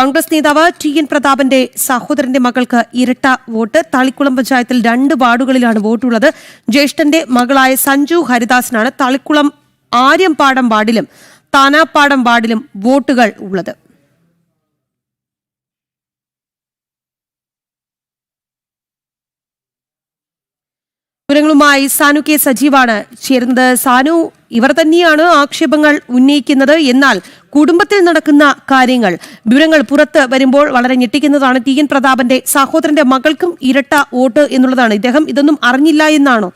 കോൺഗ്രസ് നേതാവ് T N പ്രതാപന്റെ സഹോദരന്റെ മകൾക്ക് ഇരട്ട വോട്ട്. തളിക്കുളം പഞ്ചായത്തിൽ രണ്ട് വാർഡുകളിലാണ് വോട്ടുള്ളത്. ജ്യേഷ്ഠന്റെ മകളായ സഞ്ജു ഹരിദാസിനാണ് തളിക്കുളം ആര്യംപാടം വാർഡിലും താനാപ്പാടം വാർഡിലും വോട്ടുകൾ ഉള്ളത്. വിവരങ്ങളുമായി സാനു കെ സജീവാണ് ചേരുന്നത്. സാനു ഇവർ തന്നെയാണ് ആക്ഷേപങ്ങൾ ഉന്നയിക്കുന്നത്. എന്നാൽ കുടുംബത്തിൽ നടക്കുന്ന കാര്യങ്ങൾ വിവരങ്ങൾ പുറത്ത് വരുമ്പോൾ വളരെ ഞെട്ടിക്കുന്നതാണ് ടി. എൻ. പ്രതാപന്റെ സഹോദരന്റെ മകൾക്കും ഇരട്ട വോട്ട് എന്നുള്ളതാണ്. ഇദ്ദേഹം ഇതൊന്നും അറിഞ്ഞില്ല എന്നാണോ?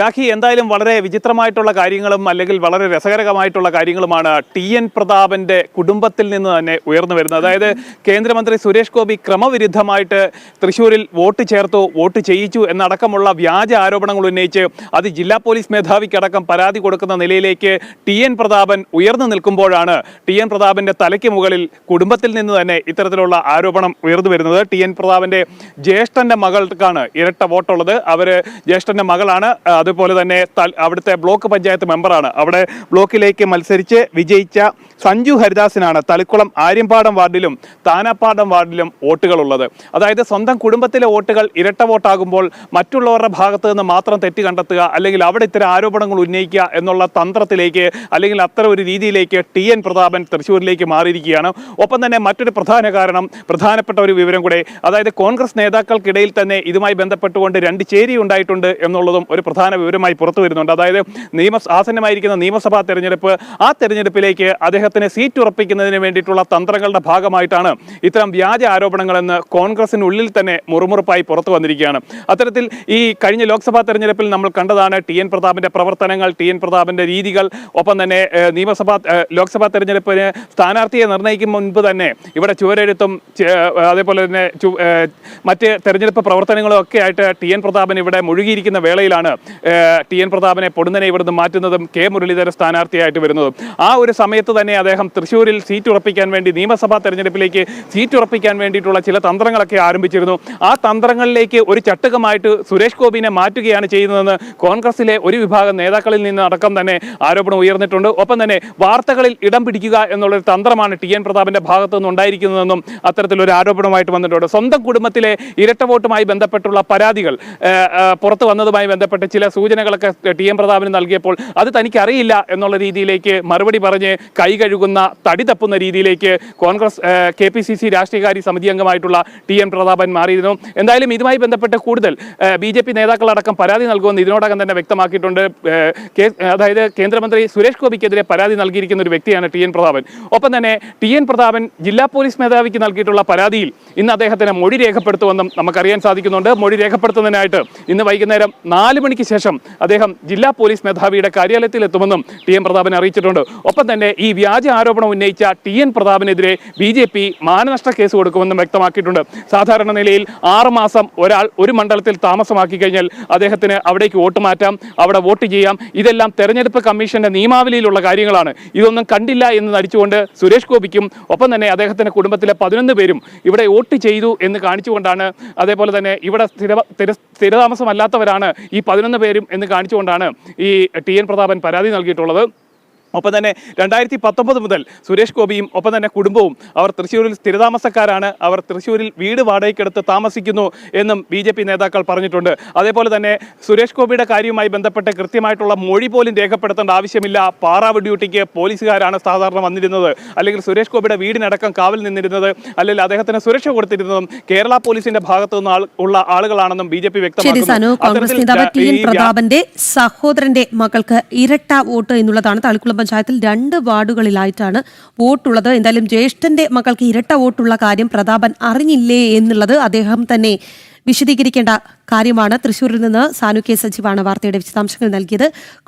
രാഖി എന്തായാലും വളരെ വിചിത്രമായിട്ടുള്ള കാര്യങ്ങളും അല്ലെങ്കിൽ വളരെ രസകരമായിട്ടുള്ള കാര്യങ്ങളുമാണ് ടി എൻ പ്രതാപന്റെ കുടുംബത്തിൽ നിന്ന് തന്നെ ഉയർന്നു വരുന്നത്. അതായത് കേന്ദ്രമന്ത്രി സുരേഷ് ഗോപി ക്രമവിരുദ്ധമായിട്ട് തൃശ്ശൂരിൽ വോട്ട് ചേർത്തു വോട്ട് ചെയ്യിച്ചു എന്നടക്കമുള്ള വ്യാജ ആരോപണങ്ങൾ ഉന്നയിച്ച് അത് ജില്ലാ പോലീസ് മേധാവിക്കടക്കം പരാതി കൊടുക്കുന്ന നിലയിലേക്ക് ടി എൻ പ്രതാപൻ ഉയർന്നു നിൽക്കുമ്പോഴാണ് ടി എൻ പ്രതാപന്റെ തലയ്ക്ക് മുകളിൽ കുടുംബത്തിൽ നിന്ന് തന്നെ ഇത്തരത്തിലുള്ള ആരോപണം ഉയർന്നു വരുന്നത്. ടി എൻ പ്രതാപന്റെ ജ്യേഷ്ഠന്റെ മകൾക്കാണ് ഇരട്ട വോട്ടുള്ളത്. അവർ ജ്യേഷ്ഠന്റെ മകളാണ്. അതുപോലെ തന്നെ അവിടുത്തെ ബ്ലോക്ക് പഞ്ചായത്ത് മെമ്പറാണ്. അവിടെ ബ്ലോക്കിലേക്ക് മത്സരിച്ച് വിജയിച്ച സഞ്ജു ഹരിദാസിനാണ് തളിക്കുളം ആര്യമ്പാടം വാർഡിലും താനാപ്പാടം വാർഡിലും വോട്ടുകളുള്ളത്. അതായത് സ്വന്തം കുടുംബത്തിലെ വോട്ടുകൾ ഇരട്ട വോട്ടാകുമ്പോൾ മറ്റുള്ളവരുടെ ഭാഗത്ത് നിന്ന് മാത്രം തെറ്റ് കണ്ടെത്തുക അല്ലെങ്കിൽ അവിടെ ഇത്തരം ആരോപണങ്ങൾ ഉന്നയിക്കുക എന്നുള്ള തന്ത്രത്തിലേക്ക് അല്ലെങ്കിൽ അത്തരം ഒരു രീതിയിലേക്ക് ടി എൻ പ്രതാപൻ തൃശ്ശൂരിലേക്ക് മാറിയിരിക്കുകയാണ്. ഒപ്പം തന്നെ മറ്റൊരു പ്രധാന കാരണം പ്രധാനപ്പെട്ട ഒരു വിവരം കൂടെ അതായത് കോൺഗ്രസ് നേതാക്കൾക്കിടയിൽ തന്നെ ഇതുമായി ബന്ധപ്പെട്ടുകൊണ്ട് രണ്ട് ചേരി ഉണ്ടായിട്ടുണ്ട് എന്നുള്ളതും ഒരു പ്രധാന വിവരമായി പുറത്തു വരുന്നുണ്ട്. അതായത് നിയമ ആസന്നമായിരിക്കുന്ന നിയമസഭാ തെരഞ്ഞെടുപ്പ് ആ തെരഞ്ഞെടുപ്പിലേക്ക് അദ്ദേഹത്തിന് സീറ്റ് ഉറപ്പിക്കുന്നതിന് വേണ്ടിയിട്ടുള്ള തന്ത്രങ്ങളുടെ ഭാഗമായിട്ടാണ് ഇത്തരം വ്യാജ ആരോപണങ്ങളെന്ന് കോൺഗ്രസിനുള്ളിൽ തന്നെ മുറുമുറുപ്പായി പുറത്തു വന്നിരിക്കുകയാണ്. അത്തരത്തിൽ ഈ കഴിഞ്ഞ ലോക്സഭാ തെരഞ്ഞെടുപ്പിൽ നമ്മൾ കണ്ടതാണ് ടി എൻ പ്രതാപിന്റെ പ്രവർത്തനങ്ങൾ ടി എൻ പ്രതാപിന്റെ രീതികൾ ഒപ്പം തന്നെ നിയമസഭാ ലോക്സഭാ തെരഞ്ഞെടുപ്പിന് സ്ഥാനാർത്ഥിയെ നിർണയിക്കും മുൻപ് തന്നെ ഇവിടെ ചുവരെഴുത്തും അതേപോലെ തന്നെ മറ്റ് തെരഞ്ഞെടുപ്പ് പ്രവർത്തനങ്ങളും ഒക്കെ ആയിട്ട് ടി എൻ പ്രതാപൻ ഇവിടെ മുഴുകിയിരിക്കുന്ന വേളയിലാണ് ടി എൻ പ്രതാപനെ പൊടുന്നനെ ഇവിടുന്ന് മാറ്റുന്നതും കെ മുരളീധര സ്ഥാനാർത്ഥിയായിട്ട് വരുന്നതും. ആ ഒരു സമയത്ത് തന്നെ അദ്ദേഹം തൃശ്ശൂരിൽ സീറ്റ് ഉറപ്പിക്കാൻ വേണ്ടി നിയമസഭാ തെരഞ്ഞെടുപ്പിലേക്ക് സീറ്റ് ഉറപ്പിക്കാൻ വേണ്ടിയിട്ടുള്ള ചില തന്ത്രങ്ങളൊക്കെ ആരംഭിച്ചിരുന്നു. ആ തന്ത്രങ്ങളിലേക്ക് ഒരു ചട്ടുകമായിട്ട് സുരേഷ് ഗോപിനെ മാറ്റുകയാണ് ചെയ്യുന്നതെന്ന് കോൺഗ്രസിലെ ഒരു വിഭാഗം നേതാക്കളിൽ നിന്ന് അടക്കം തന്നെ ആരോപണം ഉയർന്നിട്ടുണ്ട്. ഒപ്പം തന്നെ വാർത്തകളിൽ ഇടം പിടിക്കുക എന്നുള്ളൊരു തന്ത്രമാണ് ടി എൻ പ്രതാപിന്റെ ഭാഗത്തു നിന്ന് ഉണ്ടായിരിക്കുന്നതെന്നും അത്തരത്തിലൊരു ആരോപണമായിട്ട് വന്നിട്ടുണ്ട്. സ്വന്തം കുടുംബത്തിലെ ഇരട്ട വോട്ടുമായി ബന്ധപ്പെട്ടുള്ള പരാതികൾ പുറത്തു വന്നതുമായി ബന്ധപ്പെട്ട് ചില സൂചനകളൊക്കെ ടി എം പ്രതാപന് നൽകിയപ്പോൾ അത് തനിക്കറിയില്ല എന്നുള്ള രീതിയിലേക്ക് മറുപടി പറഞ്ഞ് കൈ കഴുകുന്ന തടി തപ്പുന്ന രീതിയിലേക്ക് Congress K P C C രാഷ്ട്രീയകാര്യ സമിതി അംഗമായിട്ടുള്ള ടി എൻ പ്രതാപൻ മാറിയിരുന്നു. എന്തായാലും ഇതുമായി ബന്ധപ്പെട്ട് കൂടുതൽ ബി ജെ പി നേതാക്കളടക്കം പരാതി നൽകുമെന്ന് ഇതിനോടകം തന്നെ വ്യക്തമാക്കിയിട്ടുണ്ട്. അതായത് കേന്ദ്രമന്ത്രി സുരേഷ് ഗോപിക്കെതിരെ പരാതി നൽകിയിരിക്കുന്ന ഒരു വ്യക്തിയാണ് ടി എൻ പ്രതാപൻ. ഒപ്പം തന്നെ ടി എൻ പ്രതാപൻ ജില്ലാ പോലീസ് മേധാവിക്ക് നൽകിയിട്ടുള്ള പരാതിയിൽ ഇന്ന് അദ്ദേഹത്തിന് മൊഴി രേഖപ്പെടുത്തുമെന്നും നമുക്കറിയാൻ സാധിക്കുന്നുണ്ട്. മൊഴി രേഖപ്പെടുത്തുന്നതിനായിട്ട് ഇന്ന് വൈകുന്നേരം നാല് മണിക്ക് ശേഷം അദ്ദേഹം ജില്ലാ പോലീസ് മേധാവിയുടെ കാര്യാലയത്തിൽ എത്തുമെന്നും ടി എൻ പ്രതാപൻ അറിയിച്ചിട്ടുണ്ട്. ഒപ്പം തന്നെ ഈ വ്യാജ ആരോപണം ഉന്നയിച്ച ടി എൻ പ്രതാപനെതിരെ ബി ജെ പി മാനനഷ്ട കേസ് കൊടുക്കുമെന്നും വ്യക്തമാക്കിയിട്ടുണ്ട്. സാധാരണ നിലയിൽ ആറുമാസം ഒരാൾ ഒരു മണ്ഡലത്തിൽ താമസമാക്കി കഴിഞ്ഞാൽ അദ്ദേഹത്തിന് അവിടേക്ക് വോട്ട് മാറ്റാം അവിടെ വോട്ട് ചെയ്യാം. ഇതെല്ലാം തെരഞ്ഞെടുപ്പ് കമ്മീഷന്റെ നിയമാവലിയിലുള്ള കാര്യങ്ങളാണ്. ഇതൊന്നും കണ്ടില്ല എന്ന് നടിച്ചുകൊണ്ട് സുരേഷ് ഗോപിക്കും ഒപ്പം തന്നെ അദ്ദേഹത്തിന്റെ കുടുംബത്തിലെ പതിനൊന്ന് പേരും ഇവിടെ വോട്ട് ചെയ്തു എന്ന് കാണിച്ചുകൊണ്ടാണ് അതേപോലെ തന്നെ ഇവിടെ സ്ഥിര സ്ഥിര സ്ഥിരതാമസമല്ലാത്തവരാണ് ഈ പതിനൊന്ന് പേരും എന്ന് കാണിച്ചുകൊണ്ടാണ് ഈ ടി എൻ പ്രതാപൻ പരാതി നൽകിയിട്ടുള്ളത്. ഒപ്പം തന്നെ രണ്ടായിരത്തി പത്തൊമ്പത് മുതൽ സുരേഷ് ഗോപിയും ഒപ്പം തന്നെ കുടുംബവും അവർ തൃശ്ശൂരിൽ സ്ഥിരതാമസക്കാരാണ്. അവർ തൃശ്ശൂരിൽ വീട് വാടകയ്ക്കെടുത്ത് താമസിക്കുന്നു എന്നും ബി ജെ പി നേതാക്കൾ പറഞ്ഞിട്ടുണ്ട്. അതേപോലെ തന്നെ സുരേഷ് ഗോപിയുടെ കാര്യവുമായി ബന്ധപ്പെട്ട് കൃത്യമായിട്ടുള്ള മൊഴി പോലും രേഖപ്പെടുത്തേണ്ട ആവശ്യമില്ല. പാറാവ് ഡ്യൂട്ടിക്ക് പോലീസുകാരാണ് സാധാരണ വന്നിരുന്നത്. അല്ലെങ്കിൽ സുരേഷ് ഗോപിയുടെ വീടിനടക്കം കാവൽ നിന്നിരുന്നത് അല്ലെങ്കിൽ അദ്ദേഹത്തിന് സുരക്ഷ കൊടുത്തിരുന്നതും കേരള പോലീസിന്റെ ഭാഗത്തു നിന്ന് ഉള്ള ആളുകളാണെന്നും ബി ജെ പി വ്യക്തമാക്കുന്നു. പ്രതാപന്റെ സഹോദരന്റെ മകൾക്ക് ഇരട്ട വോട്ട് എന്നുള്ളതാണ് തളിക്കുളം പഞ്ചായത്തിൽ രണ്ട് വാർഡുകളിലായിട്ടാണ് വോട്ടുള്ളത്. എന്തായാലും ജ്യേഷ്ഠന്റെ മകൾക്ക് ഇരട്ട വോട്ടുള്ള കാര്യം പ്രതാപൻ അറിഞ്ഞില്ലേ എന്നുള്ളത് അദ്ദേഹം തന്നെ വിശദീകരിക്കേണ്ട കാര്യമാണ്. തൃശൂരിൽ നിന്ന് സാനു കെ സജീവാണ് വാർത്തയുടെ വിശദാംശങ്ങൾ നൽകിയത്.